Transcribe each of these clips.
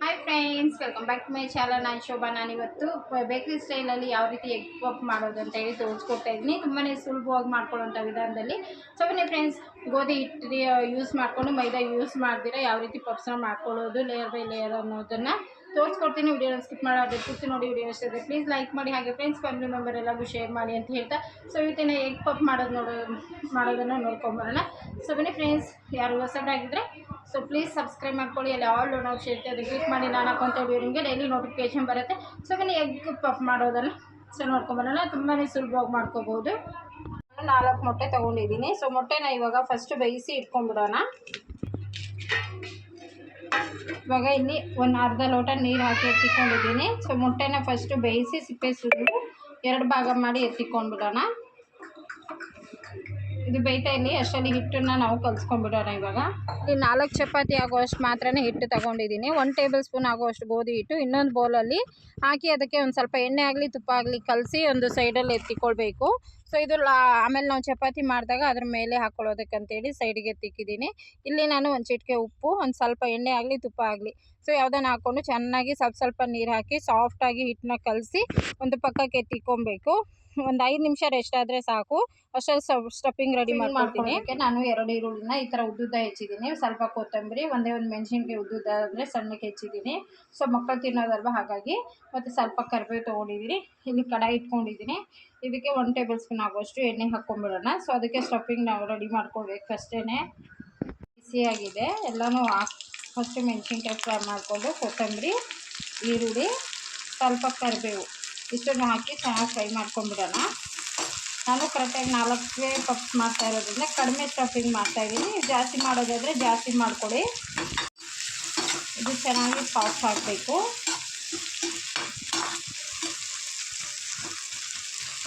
Hi friends welcome back to my channel ನಾನು ಶೋಭಾ, ನಾನು ಇವತ್ತು ಬೇಕರಿ ಸ್ಟೈಲಲ್ಲಿ ಯಾವ ರೀತಿ ಎಗ್ ಪಪ್ ಮಾಡೋದು ಅಂತ ಹೇಳಿ ತೋರಿಸ್ಕೊಡ್ತಾ ಇದ್ದೀನಿ. ತುಂಬಾ ಸುಲಭವಾಗಿ ಮಾಡ್ಕೊಳ್ಳೋಂಥ ವಿಧಾನದಲ್ಲಿ. ಸೊ ಬನ್ನಿ ಫ್ರೆಂಡ್ಸ್ ಗೋಧಿ ಹಿಟ್ಟು ಯೂಸ್ ಮಾಡಿಕೊಂಡು ಮೈದಾ ಯೂಸ್ ಮಾಡ್ದಿರ ಯಾವ ರೀತಿ ಪಪ್ಸ್ನ ಮಾಡ್ಕೊಳ್ಳೋದು ಲೇಯರ್ ಬೈ ಲೇಯರ್ ಅನ್ನೋದನ್ನು ತೋರಿಸ್ಕೊಡ್ತೀನಿ. ವಿಡಿಯೋನ ಸ್ಕಿಪ್ ಮಾಡೋದು ಕೂತು ನೋಡಿ ವಿಡಿಯೋ ಇಷ್ಟ ಪ್ಲೀಸ್ ಲೈಕ್ ಮಾಡಿ ಹಾಗೆ ಫ್ರೆಂಡ್ಸ್ ಫ್ಯಾಮಿಲಿ ಮೆಂಬರ್ ಎಲ್ಲರಿಗೂ ಶೇರ್ ಮಾಡಿ ಅಂತ ಹೇಳ್ತಾ. ಸೊ ಇವತ್ತಿನ ಎಗ್ ಪಪ್ ಮಾಡೋದು ನೋಡೋ, ಮಾಡೋದನ್ನು ನೋಡ್ಕೊಂಬರೋಣ. ಸೊ ಬನ್ನಿ ಫ್ರೆಂಡ್ಸ್ ಯಾರು ಹೊಸದಾಗಿದ್ದರೆ ಸೊ ಪ್ಲೀಸ್ ಸಬ್ಸ್ಕ್ರೈಬ್ ಮಾಡ್ಕೊಳ್ಳಿ. ಅಲ್ಲಿ ಆಲ್ ನೋಟ್ಸ್ ಇರುತ್ತೆ, ಅದು ಕ್ಲಿಕ್ ಮಾಡಿ ನಾನು ಹಾಕೊಂತ ನಿಮಗೆ ಡೈಲಿ ನೋಟಿಫಿಕೇಶನ್ ಬರುತ್ತೆ. ಸೊ ಬನ್ನಿ ಎಗ್ ಪಪ್ ಮಾಡೋದನ್ನು ಸೊ ನೋಡ್ಕೊಂಬರೋಣ. ತುಂಬಾ ಸುಲಭವಾಗಿ ಮಾಡ್ಕೋಬೋದು. ನಾಲ್ಕು ಮೊಟ್ಟೆ ತೊಗೊಂಡಿದ್ದೀನಿ. ಸೊ ಮೊಟ್ಟೆನ ಇವಾಗ ಫಸ್ಟ್ ಬೇಯಿಸಿ ಇಟ್ಕೊಂಡ್ಬಿಡೋಣ. ಇವಾಗ ಇಲ್ಲಿ ಒಂದು ಅರ್ಧ ಲೋಟ ನೀರು ಹಾಕಿ ಎತ್ತಿಕೊಂಡಿದ್ದೀನಿ. ಸೊ ಮೊಟ್ಟೆನ ಫಸ್ಟು ಬೇಯಿಸಿ ಸಿಪ್ಪೆ ಸುರಿದು ಎರಡು ಭಾಗ ಮಾಡಿ ಎತ್ತಿಕೊಂಡ್ಬಿಡೋಣ. ಇದು ಬೇಯ್ತಾ ಇಲ್ಲಿ ಅಷ್ಟರಲ್ಲಿ ಹಿಟ್ಟನ್ನು ನಾವು ಕಲಿಸ್ಕೊಂಡ್ಬಿಡೋಣ ಇವಾಗ. ಇಲ್ಲಿ ನಾಲ್ಕು ಚಪಾತಿ ಆಗುವಷ್ಟು ಮಾತ್ರನೇ ಹಿಟ್ಟು ತಗೊಂಡಿದ್ದೀನಿ. ಒಂದು ಟೇಬಲ್ ಸ್ಪೂನ್ ಆಗುವಷ್ಟು ಗೋಧಿ ಹಿಟ್ಟು, ಇನ್ನೊಂದು ಬೌಲಲ್ಲಿ ಹಾಕಿ ಅದಕ್ಕೆ ಒಂದು ಸ್ವಲ್ಪ ಎಣ್ಣೆ ಆಗಲಿ, ತುಪ್ಪ ಆಗಲಿ ಕಲಸಿ ಒಂದು ಸೈಡಲ್ಲಿ ಎತ್ತಿಕೊಳ್ಬೇಕು. ಸೊ ಇದು ಆಮೇಲೆ ನಾವು ಚಪಾತಿ ಮಾಡಿದಾಗ ಅದ್ರ ಮೇಲೆ ಹಾಕ್ಕೊಳ್ಳೋದಕ್ಕಂತೇಳಿ ಸೈಡಿಗೆ ತಿಕ್ಕಿದ್ದೀನಿ. ಇಲ್ಲಿ ನಾನು ಒಂದು ಚಿಟಿಕೆ ಉಪ್ಪು, ಒಂದು ಸ್ವಲ್ಪ ಎಣ್ಣೆ ಆಗಲಿ, ತುಪ್ಪ ಆಗಲಿ. ಸೊ ಯಾವುದನ್ನು ಹಾಕ್ಕೊಂಡು ಚೆನ್ನಾಗಿ ಸ್ವಲ್ಪ ಸ್ವಲ್ಪ ನೀರು ಹಾಕಿ ಸಾಫ್ಟಾಗಿ ಹಿಟ್ಟನ್ನ ಕಲಸಿ ಒಂದು ಪಕ್ಕಕ್ಕೆ ಎತ್ತಿಕೊಬೇಕು ಒಂದು ಐದು ನಿಮಿಷ ರೆಸ್ಟ್ ಆದರೆ ಸಾಕು. ಅಷ್ಟರಲ್ಲಿ ಸ್ಟಫಿಂಗ್ ರೆಡಿ ಮಾಡ್ಕೊಳ್ತೀನಿ ನಾನು ಎರಡು ಈರುಳ್ಳಿನ ಈ ಥರ ಉದ್ದುದ್ದ ಹೆಚ್ಚಿದ್ದೀನಿ. ಸ್ವಲ್ಪ ಕೊತ್ತಂಬರಿ ಒಂದೇ ಒಂದು ಮೆಣಸಿನ್ಕಾಯಿ ಉದ್ದುದ್ದ ಅಂದರೆ ಸಣ್ಣಕ್ಕೆ ಹೆಚ್ಚಿದ್ದೀನಿ. ಸೊ ಮಕ್ಕಳು ತಿನ್ನೋದಲ್ವ ಹಾಗಾಗಿ ಮತ್ತು ಸ್ವಲ್ಪ ಕರಿಬೇವು ತಗೊಂಡಿದೀನಿ. ಇಲ್ಲಿ ಕಡಾಯಿ ಇಟ್ಕೊಂಡಿದ್ದೀನಿ ಇದಕ್ಕೆ ಒನ್ ಟೇಬಲ್ ಸ್ಪೂನ್ ಆಗುವಷ್ಟು ಎಣ್ಣೆ ಹಾಕ್ಕೊಂಬಿಡೋಣ. ಸೊ ಅದಕ್ಕೆ ಸ್ಟಫಿಂಗ್ ನಾವು ರೆಡಿ ಮಾಡ್ಕೊಳ್ಬೇಕು ಅಷ್ಟೇ ಬಿಸಿಯಾಗಿದೆ ಎಲ್ಲನೂ ಫಸ್ಟ್ ಫಸ್ಟು ಮೆಣಸಿನ್ಕಾಯಿ ಫ್ರೈ ಮಾಡಿಕೊಂಡು ಕೊತ್ತಂಬರಿ ಈರುಳ್ಳಿ ಸ್ವಲ್ಪ ಕರಿಬೇವು. ಇಷ್ಟನ್ನು ಹಾಕಿ ಚೆನ್ನಾಗಿ ಫ್ರೈ ಮಾಡ್ಕೊಂಡ್ಬಿಡೋಣ. ನಾನು ಕರೆಕ್ಟಾಗಿ ನಾಲ್ಕೇ ಪಪ್ಸ್ ಮಾಡ್ತಾ ಇರೋದ್ರಿಂದ ಕಡಿಮೆ ಸ್ಟಫಿಂಗ್ ಮಾಡ್ತಾಯಿದ್ದೀನಿ ಜಾಸ್ತಿ ಮಾಡೋದಾದರೆ ಜಾಸ್ತಿ ಮಾಡಿಕೊಡಿ ಇದು ಚೆನ್ನಾಗಿ ಸಾಫ್ಟ್ ಆಗಬೇಕು.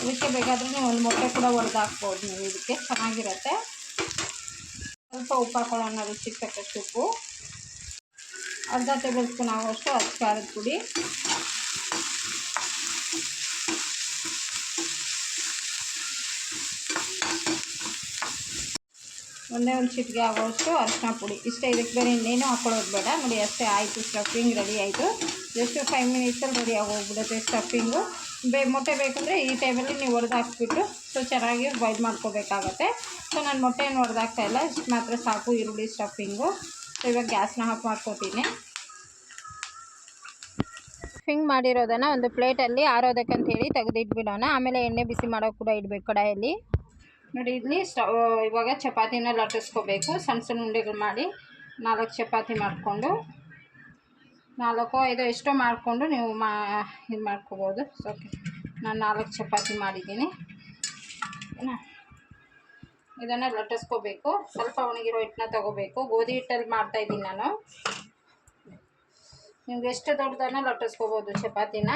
ಇದಕ್ಕೆ ಬೇಕಾದರೆ ನೀವು ಒಂದು ಮೊಟ್ಟೆ ಕೂಡ ಒಡೆದಾಕ್ಬೋದು ನೀವು. ಇದಕ್ಕೆ ಚೆನ್ನಾಗಿರುತ್ತೆ. ಸ್ವಲ್ಪ ಉಪ್ಪು ಹಾಕೊಳ್ಳೋಣ ರುಚಿ ತಕ್ಕಷ್ಟು ಉಪ್ಪು ಅರ್ಧ ಟೇಬಲ್ ಸ್ಪೂನ್ ಆಗುವಷ್ಟು ಹಸಿ ಖಾರದ ಪುಡಿ. ಒಂದೇ ಒಂದು ಚಿಟಿಕೆ ಆಗೋಷ್ಟು ಅರಿಶಿನ ಪುಡಿ. ಇಷ್ಟೇ, ಇದಕ್ಕೆ ಬೇರೆ ಇನ್ನೇನು ಹಾಕೊಳ್ಳೋದು ಬೇಡ. ನೋಡಿ, ಅಷ್ಟೇ ಆಯಿತು ಸ್ಟಫಿಂಗ್ ರೆಡಿ ಆಯಿತು. ಜಸ್ಟ್ ಫೈವ್ ಮಿನಿಟ್ಸಲ್ಲಿ ರೆಡಿ ಆಗೋಗ್ಬಿಡುತ್ತೆ ಸ್ಟಫಿಂಗು ಬೇ, ಮೊಟ್ಟೆ ಬೇಕಂದರೆ ಈ ಟೈಮಲ್ಲಿ ನೀವು ಹೊಡೆದಾಕ್ಬಿಟ್ಟು ಸೊ, ಚೆನ್ನಾಗಿ ಬಾಯ್ಲ್ ಮಾಡ್ಕೋಬೇಕಾಗತ್ತೆ. ಸೊ, ನಾನು ಮೊಟ್ಟೆಯನ್ನು ಹೊಡೆದಾಗ್ತಾ ಇಲ್ಲ. ಇಷ್ಟು ಮಾತ್ರ ಸಾಕು ಈರುಳ್ಳಿ ಸ್ಟಫಿಂಗು ಸೊ, ಇವಾಗ ಗ್ಯಾಸ್ನ ಹಾಫ್ ಮಾಡ್ಕೋತೀನಿ. ಸ್ಟಫಿಂಗ್ ಮಾಡಿರೋದನ್ನು ಒಂದು ಪ್ಲೇಟಲ್ಲಿ ಆರೋದಕ್ಕಂತ ಹೇಳಿ ತೆಗೆದಿಟ್ಬಿಡೋಣ. ಆಮೇಲೆ ಎಣ್ಣೆ ಬಿಸಿ ಮಾಡೋಕೆ ಕೂಡ ಇಡಬೇಕು ಕಡಾಯಲ್ಲಿ. ನೋಡಿ, ಇಲ್ಲಿ ಸ್ಟವ್ ಇವಾಗ ಚಪಾತಿನ ಲಟ್ಟಿಸ್ಕೋಬೇಕು. ಸಣ್ಣ ಸಣ್ಣ ಉಂಡೆಗಳು ಮಾಡಿ ನಾಲ್ಕು ಚಪಾತಿ ಮಾಡಿಕೊಂಡು, ನಾಲ್ಕು ಐದು ಎಷ್ಟೋ ಮಾಡಿಕೊಂಡು ನೀವು ಮಾ, ಇದು ಮಾಡ್ಕೋಬೋದು. ಓಕೆ ನಾನು ನಾಲ್ಕು ಚಪಾತಿ ಮಾಡಿದ್ದೀನಿ. ಇದನ್ನು ಲಟ್ಟಿಸ್ಕೋಬೇಕು. ಸ್ವಲ್ಪ ಒಣಗಿರೋ ಹಿಟ್ಟನ್ನ ತೊಗೋಬೇಕು. ಗೋಧಿ ಹಿಟ್ಟಲ್ಲಿ ಮಾಡ್ತಾಯಿದ್ದೀನಿ ನಾನು. ನಿಮ್ಗೆ ಎಷ್ಟು ದೊಡ್ಡದನ್ನ ಲಟ್ಟಿಸ್ಕೋಬೋದು ಚಪಾತಿನ?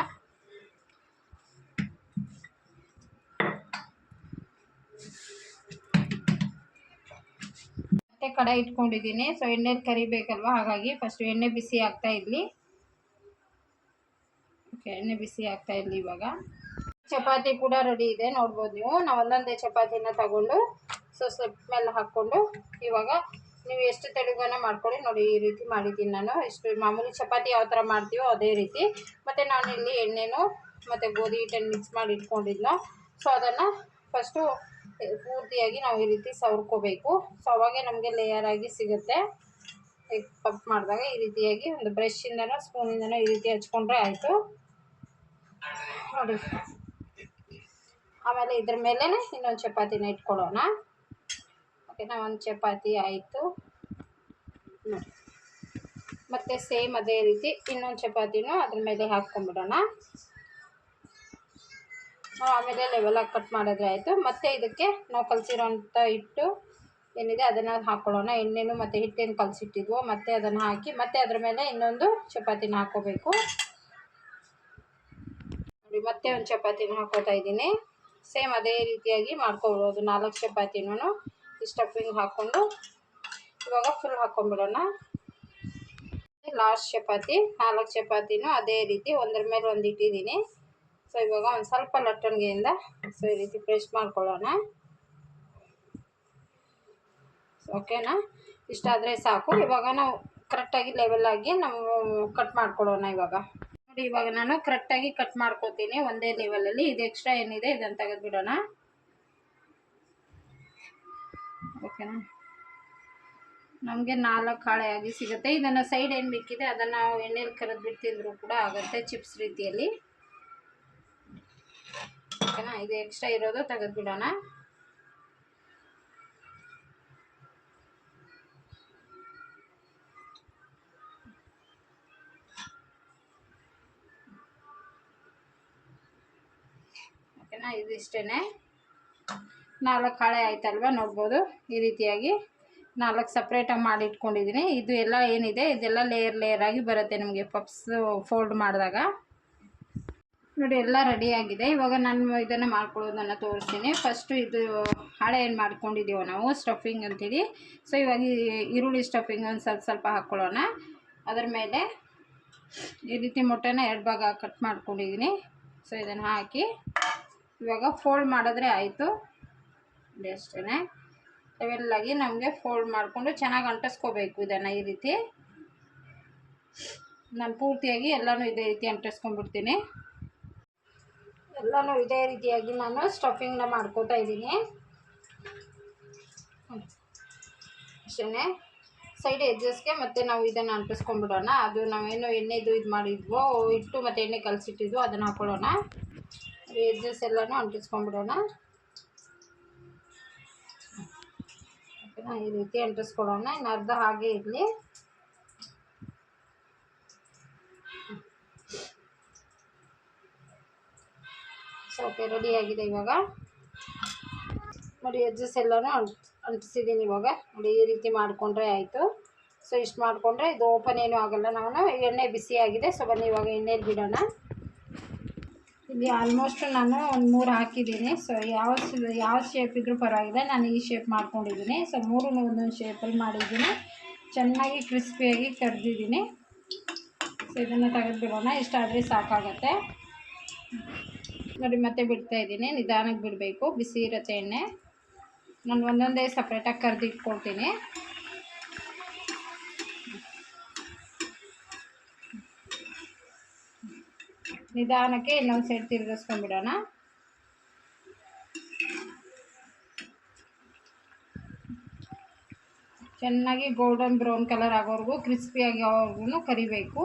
ಕಡಾಯಿ ಇಟ್ಕೊಂಡಿದ್ದೀನಿ. ಸೊ ಎಣ್ಣೆಲಿ ಕರಿಬೇಕಲ್ವ? ಹಾಗಾಗಿ ಫಸ್ಟ್ ಎಣ್ಣೆ ಬಿಸಿ ಆಗ್ತಾ ಇರಲಿ. ಓಕೆ ಎಣ್ಣೆ ಬಿಸಿ ಆಗ್ತಾ ಇರಲಿ ಇವಾಗ. ಚಪಾತಿ ಕೂಡ ರೆಡಿ ಇದೆ, ನೋಡ್ಬೋದು ನೀವು. ನಾವು ಒಂದೊಂದೇ ಚಪಾತಿನ ತಗೊಂಡು ಸೊ ಸ್ವಲ್ಪ ಮೇಲೆ ಹಾಕ್ಕೊಂಡು, ಇವಾಗ ನೀವು ಎಷ್ಟು ತೆಳುಗನ ಮಾಡ್ಕೊಳ್ಳಿ, ನೋಡಿ ಈ ರೀತಿ ಮಾಡಿದ್ದೀನಿ ನಾನು. ಎಷ್ಟು ಮಾಮೂಲಿ ಚಪಾತಿ ಯಾವ ಥರ ಮಾಡ್ತೀವೋ ಅದೇ ರೀತಿ. ಮತ್ತು ನಾನು ಇಲ್ಲಿ ಎಣ್ಣೆನೂ ಮತ್ತು ಗೋಧಿ ಹಿಟ್ಟನ್ನು ಮಿಕ್ಸ್ ಮಾಡಿ ಇಟ್ಕೊಂಡಿದ್ನೋ. ಸೊ ಅದನ್ನು ಫಸ್ಟು ಪೂರ್ತಿಯಾಗಿ ನಾವು ಈ ರೀತಿ ಸವರ್ಕೋಬೇಕು. ಸೊ ಅವಾಗೆ ನಮಗೆ ಲೇಯರ್ ಆಗಿ ಸಿಗುತ್ತೆ. ಎಗ್ ಪಪ್ ಮಾಡಿದಾಗ ಈ ರೀತಿಯಾಗಿ ಒಂದು ಬ್ರಷಿಂದನೋ ಸ್ಪೂನಿಂದನೋ ಈ ರೀತಿ ಹಚ್ಕೊಂಡ್ರೆ ಆಯಿತು. ನೋಡಿ. ಆಮೇಲೆ ಇದ್ರ ಮೇಲೇ ಇನ್ನೊಂದು ಚಪಾತಿನ ಇಟ್ಕೊಳ್ಳೋಣ. ಓಕೆನಾ ಒಂದು ಚಪಾತಿ ಆಯಿತು. ನೋಡಿ. ಮತ್ತು ಸೇಮ್ ಅದೇ ರೀತಿ ಇನ್ನೊಂದು ಚಪಾತಿನೂ ಅದ್ರ ಮೇಲೆ ಹಾಕ್ಕೊಂಬಿಡೋಣ ನಾವು ಆಮೇಲೆ ಲೆವೆಲಾಗಿ ಕಟ್ ಮಾಡಿದ್ರೆ ಆಯಿತು. ಮತ್ತು ಇದಕ್ಕೆ ನಾವು ಕಲಸಿರೋಂಥ ಹಿಟ್ಟು ಏನಿದೆ ಅದನ್ನು ಹಾಕ್ಕೊಳ್ಳೋಣ ಎಣ್ಣೆನು ಮತ್ತು ಹಿಟ್ಟೇನು ಕಲಸಿಟ್ಟಿದ್ವೋ, ಮತ್ತೆ ಅದನ್ನು ಹಾಕಿ, ಮತ್ತೆ ಅದ್ರ ಮೇಲೆ ಇನ್ನೊಂದು ಚಪಾತಿನ ಹಾಕ್ಕೋಬೇಕು ನೋಡಿ, ಮತ್ತೆ ಒಂದು ಚಪಾತಿನ ಹಾಕೋತಾ ಇದ್ದೀನಿ. ಸೇಮ್ ಅದೇ ರೀತಿಯಾಗಿ ಮಾಡ್ಕೊಬೋದು. ನಾಲ್ಕು ಚಪಾತಿನೂ ಸ್ಟಫಿಂಗ್ ಹಾಕ್ಕೊಂಡು ಇವಾಗ ಫುಲ್ ಹಾಕ್ಕೊಂಬಿಡೋಣ ಲಾಸ್ಟ್ ಚಪಾತಿ, ನಾಲ್ಕು ಚಪಾತಿನೂ ಅದೇ ರೀತಿ ಒಂದ್ರ ಮೇಲೆ ಒಂದು ಇಟ್ಟಿದ್ದೀನಿ. ಸೊ ಇವಾಗ ಒಂದು ಸ್ವಲ್ಪ ಲಟ್ಟಣಿಗೆಯಿಂದ ಸೊ, ಈ ರೀತಿ ಪ್ರೆಸ್ ಮಾಡ್ಕೊಳ್ಳೋಣ. ಓಕೆನಾ ಇಷ್ಟಾದರೆ ಸಾಕು. ಇವಾಗ ನಾವು ಕರೆಕ್ಟಾಗಿ ಲೆವೆಲಾಗಿ ನಾವು ಕಟ್ ಮಾಡ್ಕೊಳ್ಳೋಣ ಇವಾಗ. ನೋಡಿ, ಇವಾಗ ನಾನು ಕರೆಕ್ಟಾಗಿ ಕಟ್ ಮಾಡ್ಕೊತೀನಿ. ಒಂದೇ ಲೆವೆಲಲ್ಲಿ ಇದು ಎಕ್ಸ್ಟ್ರಾ ಏನಿದೆ, ಇದನ್ನು ತೆಗೆದುಬಿಡೋಣ. ಓಕೆನಾ ನಮಗೆ ನಾಲ್ಕು ಹಾಳೆಯಾಗಿ ಸಿಗುತ್ತೆ. ಇದನ್ನು ಸೈಡ್ ಏನು ಬೇಕಿದೆ ಅದನ್ನು ಎಣ್ಣೆಲಿ ಕರೆದು ಬಿಡ್ತಿದ್ರು ಕೂಡ ಆಗುತ್ತೆ ಚಿಪ್ಸ್ ರೀತಿಯಲ್ಲಿ. ಓಕೆನಾ? ಇದು ಎಕ್ಸ್ಟ್ರಾ ಇರೋದು ತೆಗೆದುಬಿಡೋಣ. ಓಕೆನಾ? ಇದಿಷ್ಟೇ ನಾಲ್ಕು ಹಾಳೆ ಆಯ್ತಲ್ವ? ನೋಡ್ಬೋದು. ಈ ರೀತಿಯಾಗಿ ನಾಲ್ಕು ಸಪ್ರೇಟಾಗಿ ಮಾಡಿ ಇಟ್ಕೊಂಡಿದ್ದೀನಿ ಇದು ಎಲ್ಲ ಏನಿದೆ? ಇದೆಲ್ಲ ಲೇಯರ್ ಲೇಯರ್ ಆಗಿ ಬರುತ್ತೆ ನಿಮಗೆ ಪಪ್ಸು ಫೋಲ್ಡ್ ಮಾಡಿದಾಗ. ನೋಡಿ, ಎಲ್ಲ ರೆಡಿಯಾಗಿದೆ ಇವಾಗ ನಾನು ಇದನ್ನು ಮಾಡ್ಕೊಳ್ಳೋದನ್ನು ತೋರಿಸ್ತೀನಿ. ಫಸ್ಟು ಇದು ಹಳೆ ಏನು ಮಾಡ್ಕೊಂಡಿದ್ದೀವೋ ನಾವು ಸ್ಟಫಿಂಗ್ ಅಂತೀವಿ. ಸೊ ಇವಾಗ ಈರುಳ್ಳಿ ಸ್ಟಫಿಂಗ್ ಒಂದು ಸ್ವಲ್ಪ ಸ್ವಲ್ಪ ಹಾಕ್ಕೊಳ್ಳೋಣ ಅದರ ಮೇಲೆ ಈ ರೀತಿ ಮೊಟ್ಟೆನ ಎರಡು ಭಾಗ ಕಟ್ ಮಾಡ್ಕೊಂಡಿದ್ದೀನಿ ಸೊ ಇದನ್ನು ಹಾಕಿ ಇವಾಗ ಫೋಲ್ಡ್ ಮಾಡಿದ್ರೆ ಆಯಿತು. ಅಷ್ಟೇ ಇವೆಲ್ಲಾಗಿ ನಮಗೆ ಫೋಲ್ಡ್ ಮಾಡಿಕೊಂಡು ಚೆನ್ನಾಗಿ ಅಂಟಿಸ್ಕೋಬೇಕು ಇದನ್ನು ಈ ರೀತಿ. ನಾನು ಪೂರ್ತಿಯಾಗಿ ಎಲ್ಲನೂ ಇದೇ ರೀತಿ ಅಂಟಿಸ್ಕೊಂಡ್ಬಿಡ್ತೀನಿ. ಎಲ್ಲನೂ ಇದೇ ರೀತಿಯಾಗಿ ನಾನು ಸ್ಟಫಿಂಗ್ನ ಮಾಡ್ಕೋತಾ ಇದ್ದೀನಿ. ಅಷ್ಟೇ ಸೈಡ್ ಎಜ್ಜಸ್ಗೆ ಮತ್ತೆ ನಾವು ಇದನ್ನು ಅಂಟಿಸ್ಕೊಂಡ್ಬಿಡೋಣ. ಅದು ನಾವೇನು ಎಣ್ಣೆದು ಇದು ಮಾಡಿದ್ವೋ, ಇಟ್ಟು ಮತ್ತು ಎಣ್ಣೆ ಕಲಸಿಟ್ಟಿದ್ವು ಅದನ್ನು ಹಾಕೊಳ್ಳೋಣ. ಎಜ್ಜಸ್ ಎಲ್ಲನೂ ಅಂಟಿಸ್ಕೊಂಡ್ಬಿಡೋಣ. ಈ ರೀತಿ ಅಂಟಿಸ್ಕೊಡೋಣ ಇನ್ನು ಅರ್ಧ ಹಾಗೆ ಇರಲಿ. ಸೊ ಓಕೆ ರೆಡಿಯಾಗಿದೆ ಇವಾಗ. ನೋಡಿ ಎಜ್ಜಸ್ ಎಲ್ಲನೂ ಅಂಟ್ ಅಂಟಿಸಿದ್ದೀನಿ ಇವಾಗ. ನೋಡಿ, ಈ ರೀತಿ ಮಾಡಿಕೊಂಡ್ರೆ ಆಯಿತು. ಸೊ ಇಷ್ಟು ಮಾಡಿಕೊಂಡ್ರೆ ಇದು ಓಪನ್ ಏನೂ ಆಗೋಲ್ಲ. ನಾನು ಎಣ್ಣೆ ಬಿಸಿ ಆಗಿದೆ. ಸೊ ಬನ್ನಿ ಇವಾಗ ಎಣ್ಣೆಲಿ ಬಿಡೋಣ. ಇಲ್ಲಿ ಆಲ್ಮೋಸ್ಟ್ ನಾನು ಒಂದು ಮೂರು ಹಾಕಿದ್ದೀನಿ. ಸೊ ಯಾವ ಯಾವ ಶೇಪ್ ಇದ್ರೂ ಪರವಾಗಿಲ್ಲ. ನಾನು ಈ ಶೇಪ್ ಮಾಡ್ಕೊಂಡಿದ್ದೀನಿ. ಸೊ ಮೂರು ಒಂದೊಂದು ಶೇಪಲ್ಲಿ ಮಾಡಿದ್ದೀನಿ. ಚೆನ್ನಾಗಿ ಕ್ರಿಸ್ಪಿಯಾಗಿ ಕರೆದಿದ್ದೀನಿ. ಸೊ ಇದನ್ನು ತೆಗೆದುಬಿಡೋಣ. ಇಷ್ಟಾದರೆ ಸಾಕಾಗತ್ತೆ. ನೋಡಿ ಮತ್ತೆ ಬಿಡ್ತಾ ಇದ್ದೀನಿ. ನಿಧಾನಕ್ಕೆ ಬಿಡಬೇಕು. ಬಿಸಿ ಇರುತ್ತೆ ಎಣ್ಣೆ. ನಾನು ಒಂದೊಂದೇ ಸಪ್ರೇಟಾಗಿ ಕರೆದಿಟ್ಕೊಳ್ತೀನಿ ನಿಧಾನಕ್ಕೆ ಇನ್ನೊಂದು ಸೈಡ್ ತಿರುಗಿಸ್ಕೊಂಡ್ಬಿಡೋಣ. ಚೆನ್ನಾಗಿ ಗೋಲ್ಡನ್ ಬ್ರೌನ್ ಕಲರ್ ಆಗೋವರೆಗೂ ಕ್ರಿಸ್ಪಿಯಾಗಿ ಆಗೋವರೆಗೂ ಕರಿಬೇಕು.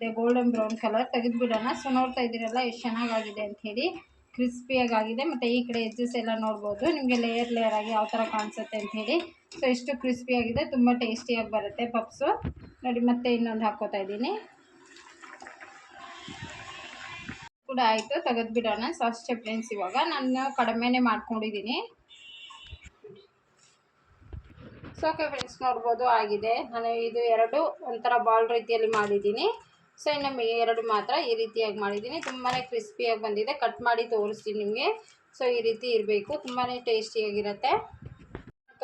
ಇದೆ ಗೋಲ್ಡನ್ ಬ್ರೌನ್ ಕಲರ್ ತೆಗೆದುಬಿಡೋಣ. ಸೊ ನೋಡ್ತಾ ಇದ್ದೀರಲ್ಲ, ಎಷ್ಟು ಚೆನ್ನಾಗಾಗಿದೆ ಅಂಥೇಳಿ ಕ್ರಿಸ್ಪಿಯಾಗಿ ಆಗಿದೆ ಮತ್ತು ಈ ಕಡೆ ಎಜ್ಜಸ್ ಎಲ್ಲ ನೋಡ್ಬೋದು. ನಿಮಗೆ ಲೇಯರ್ ಲೇಯರ್ ಆಗಿ ಯಾವ ಥರ ಕಾಣಿಸುತ್ತೆ ಅಂಥೇಳಿ ಸೊ ಎಷ್ಟು ಕ್ರಿಸ್ಪಿಯಾಗಿದೆ ತುಂಬ ಟೇಸ್ಟಿಯಾಗಿ ಬರುತ್ತೆ ಪಪ್ಸು ನೋಡಿ, ಮತ್ತೆ ಇನ್ನೊಂದು ಹಾಕ್ಕೋತಾ ಇದ್ದೀನಿ. ಕೂಡ ಆಯಿತು, ತೆಗೆದುಬಿಡೋಣ. ಸೊ ಅಷ್ಟೇ ಫ್ರೆಂಡ್ಸ್ ಇವಾಗ. ನಾನು ಕಡಿಮೆನೇ ಮಾಡ್ಕೊಂಡಿದ್ದೀನಿ. ಸೊ ಓಕೆ ಫ್ರೆಂಡ್ಸ್ ನೋಡ್ಬೋದು, ಆಗಿದೆ. ನಾನು ಇದು ಎರಡು ಒಂಥರ ಬಾಲ್ ರೀತಿಯಲ್ಲಿ ಮಾಡಿದ್ದೀನಿ. ಸೊ ಇನ್ನು ಎರಡು ಮಾತ್ರ ಈ ರೀತಿಯಾಗಿ ಮಾಡಿದ್ದೀನಿ. ತುಂಬಾ ಕ್ರಿಸ್ಪಿಯಾಗಿ ಬಂದಿದೆ. ಕಟ್ ಮಾಡಿ ತೋರಿಸ್ತೀನಿ ನಿಮಗೆ. ಸೊ ಈ ರೀತಿ ಇರಬೇಕು. ತುಂಬಾ ಟೇಸ್ಟಿಯಾಗಿರುತ್ತೆ.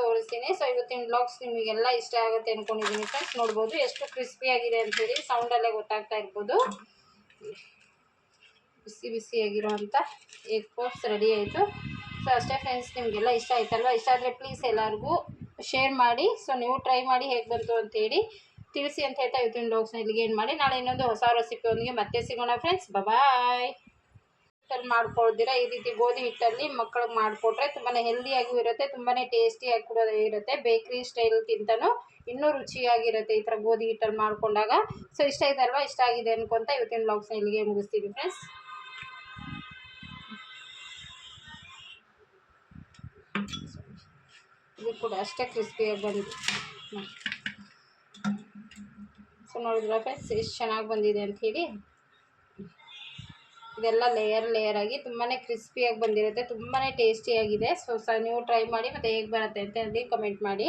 ತೋರಿಸ್ತೀನಿ. ಸೊ ಇವತ್ತಿನ ಬ್ಲಾಗ್ಸ್ ನಿಮಗೆಲ್ಲ ಇಷ್ಟ ಆಗುತ್ತೆ ಅಂದ್ಕೊಂಡಿದ್ದೀನಿ ಫ್ರೆಂಡ್ಸ್ ನೋಡ್ಬೋದು ಎಷ್ಟು ಕ್ರಿಸ್ಪಿಯಾಗಿದೆ ಅಂಥೇಳಿ ಸೌಂಡಲ್ಲೇ ಗೊತ್ತಾಗ್ತಾ ಇರ್ಬೋದು. ಬಿಸಿ ಬಿಸಿಯಾಗಿರುವಂಥ ಎಗ್ ಪಫ್ಸ್ ರೆಡಿ ಆಯಿತು. ಸೊ ಅಷ್ಟೇ ಫ್ರೆಂಡ್ಸ್ ನಿಮಗೆಲ್ಲ ಇಷ್ಟ ಆಯ್ತಲ್ವ? ಇಷ್ಟ ಆದರೆ ಪ್ಲೀಸ್ ಎಲ್ಲರಿಗೂ ಶೇರ್ ಮಾಡಿ. ಸೊ ನೀವು ಟ್ರೈ ಮಾಡಿ ಹೇಗೆ ಬಂತು ಅಂತೇಳಿ ತಿಳಿಸಿ ಅಂತ ಹೇಳ್ತಾ ಇವತ್ತಿನ ಡಾಗ್ಸ್ನ ಇಲ್ಲಿಗೆ ಏನು ಮಾಡಿ. ನಾಳೆ ಇನ್ನೊಂದು ಹೊಸ ರೆಸಿಪಿಯೊಂದಿಗೆ ಮತ್ತೆ ಸಿಗೋಣ ಫ್ರೆಂಡ್ಸ್ ಬಾಯ್ ಹಿಟ್ಟಲ್ಲಿ ಮಾಡ್ಕೊಳ್ದಿರ. ಈ ರೀತಿ ಗೋಧಿ ಹಿಟ್ಟಲ್ಲಿ ಮಕ್ಕಳಿಗೆ ಮಾಡಿಕೊಟ್ರೆ ತುಂಬಾ ಹೆಲ್ದಿಯಾಗೂ ಇರುತ್ತೆ ತುಂಬಾ ಟೇಸ್ಟಿಯಾಗಿ ಕೂಡ ಇರುತ್ತೆ. ಬೇಕ್ರಿ ಸ್ಟೈಲ್ಗಿಂತನೂ ಇನ್ನೂ ರುಚಿಯಾಗಿರುತ್ತೆ ಈ ಥರ ಗೋಧಿ ಹಿಟ್ಟಲ್ಲಿ ಮಾಡಿಕೊಂಡಾಗ. ಸೊ ಇಷ್ಟ ಆಯ್ತಲ್ವಾ ಇಷ್ಟ ಆಗಿದೆ ಅನ್ಕೊಂತ ಇವತ್ತಿನ ಬ್ಲಾಗ್ಸ್ನ ಇಲ್ಲಿಗೆ ಮುಗಿಸ್ತೀವಿ ಫ್ರೆಂಡ್ಸ್ ಇದು ಕೂಡ ಅಷ್ಟೇ ಕ್ರಿಸ್ಪಿಯಾಗಿ ಬಂದಿದೆ ಸೊ ನೋಡಿದ್ರ ಫ್ರೆಂಡ್ಸ್ ಎಷ್ಟು ಚೆನ್ನಾಗಿ ಬಂದಿದೆ ಅಂಥೇಳಿ ಇದೆಲ್ಲ ಲೇಯರ್ ಲೇಯರ್ ಆಗಿ ತುಂಬಾ ಕ್ರಿಸ್ಪಿಯಾಗಿ ಬಂದಿರುತ್ತೆ ತುಂಬಾ ಟೇಸ್ಟಿಯಾಗಿದೆ ಸೊ ಸ ನೀವು ಟ್ರೈ ಮಾಡಿ ಮತ್ತು ಹೇಗೆ ಬರುತ್ತೆ ಅಂತ ಹೇಳಿ ಕಮೆಂಟ್ ಮಾಡಿ.